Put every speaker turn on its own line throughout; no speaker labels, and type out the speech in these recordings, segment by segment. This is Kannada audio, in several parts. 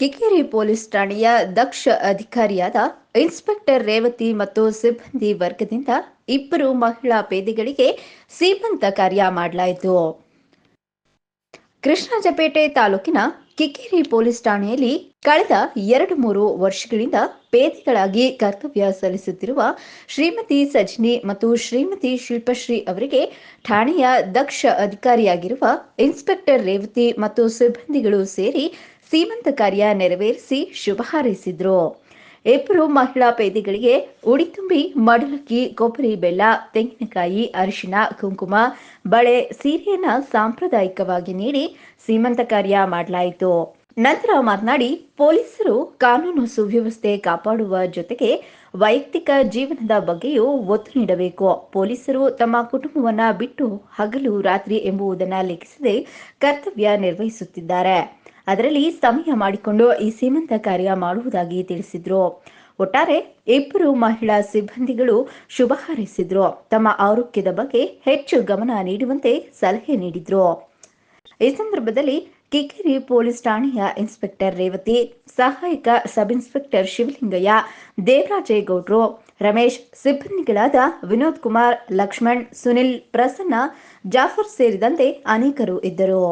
ಕಿಕ್ಕೇರಿ ಪೊಲೀಸ್ ಠಾಣೆಯ ದಕ್ಷ ಅಧಿಕಾರಿಯಾದ ಇನ್ಸ್ಪೆಕ್ಟರ್ ರೇವತಿ ಮತ್ತು ಸಿಬ್ಬಂದಿ ವರ್ಗದಿಂದ ಇಬ್ಬರು ಮಹಿಳಾ ಪೇದೆಗಳಿಗೆ ಸೀಮಂತ ಕಾರ್ಯ ಮಾಡಲಾಯಿತು. ಕೃಷ್ಣಾಜಪೇಟೆ ತಾಲೂಕಿನ ಕಿಕ್ಕೇರಿ ಪೊಲೀಸ್ ಠಾಣೆಯಲ್ಲಿ ಕಳೆದ ಎರಡು ಮೂರು ವರ್ಷಗಳಿಂದ ಪೇದೆಗಳಾಗಿ ಕರ್ತವ್ಯ ಸಲ್ಲಿಸುತ್ತಿರುವ ಶ್ರೀಮತಿ ಸಜ್ನಿ ಮತ್ತು ಶ್ರೀಮತಿ ಶಿಲ್ಪಶ್ರೀ ಅವರಿಗೆ ಠಾಣೆಯ ದಕ್ಷ ಅಧಿಕಾರಿಯಾಗಿರುವ ಇನ್ಸ್ಪೆಕ್ಟರ್ ರೇವತಿ ಮತ್ತು ಸಿಬ್ಬಂದಿಗಳು ಸೇರಿ ಸೀಮಂತ ಕಾರ್ಯ ನೆರವೇರಿಸಿ ಶುಭ ಹಾರೈಸಿದ್ರು. ಇಬ್ಬರು ಮಹಿಳಾ ಪೇದೆಗಳಿಗೆ ಉಡಿ ತುಂಬಿ ಮಡಲಕ್ಕಿ, ಕೊಬ್ಬರಿ ಬೆಲ್ಲ, ತೆಂಗಿನಕಾಯಿ ಅರಿಶಿನ ಕುಂಕುಮ, ಬಳೆ, ಸೀರೆಯನ್ನ ಸಾಂಪ್ರದಾಯಿಕವಾಗಿ ನೀಡಿ ಸೀಮಂತ ಕಾರ್ಯ ಮಾಡಲಾಯಿತು. ನಂತರ ಮಾತನಾಡಿ ಪೊಲೀಸರು ಕಾನೂನು ಸುವ್ಯವಸ್ಥೆ ಕಾಪಾಡುವ ಜೊತೆಗೆ ವೈಯಕ್ತಿಕ ಜೀವನದ ಬಗ್ಗೆಯೂ ಒತ್ತು ನೀಡಬೇಕು. ಪೊಲೀಸರು ತಮ್ಮ ಕುಟುಂಬವನ್ನ ಬಿಟ್ಟು ಹಗಲು ರಾತ್ರಿ ಎಂಬುದನ್ನ ಲೆಕ್ಕಿಸದೆ ಕರ್ತವ್ಯ ನಿರ್ವಹಿಸುತ್ತಿದ್ದಾರೆ. ಅದರಲ್ಲಿ ಸಮಯ ಮಾಡಿಕೊಂಡು ಈ ಸೀಮಂತ ಕಾರ್ಯ ಮಾಡುವುದಾಗಿ ತಿಳಿಸಿದ್ರು. ಒಟ್ಟಾರೆ ಇಬ್ಬರು ಮಹಿಳಾ ಸಿಬ್ಬಂದಿಗಳು ಶುಭ ಹಾರೈಸಿದ್ರು. ತಮ್ಮ ಆರೋಗ್ಯದ ಬಗ್ಗೆ ಹೆಚ್ಚು ಗಮನ ನೀಡುವಂತೆ ಸಲಹೆ ನೀಡಿದ್ರು. ಈ ಸಂದರ್ಭದಲ್ಲಿ ಕಿಕ್ಕೇರಿ ಪೊಲೀಸ್ ಠಾಣೆಯ ಇನ್ಸ್ಪೆಕ್ಟರ್ ರೇವತಿ, ಸಹಾಯಕ ಸಬ್ ಇನ್ಸ್ಪೆಕ್ಟರ್ ಶಿವಲಿಂಗಯ್ಯ, ದೇವರಾಜೇಗೌಡ್ರು, ರಮೇಶ್, ಸಿಬ್ಬಂದಿಗಳಾದ ವಿನೋದ್ ಕುಮಾರ್, ಲಕ್ಷ್ಮಣ್, ಸುನಿಲ್, ಪ್ರಸನ್ನ, ಜಾಫರ್ ಸೇರಿದಂತೆ ಅನೇಕರು ಇದ್ದರು.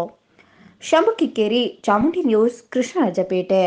ಶಂಭು ಕಿಕ್ಕೇರಿ ಚಾಮುಂಡಿ ನ್ಯೂಸ್ ಕೃಷ್ಣರಾಜಪೇಟೆ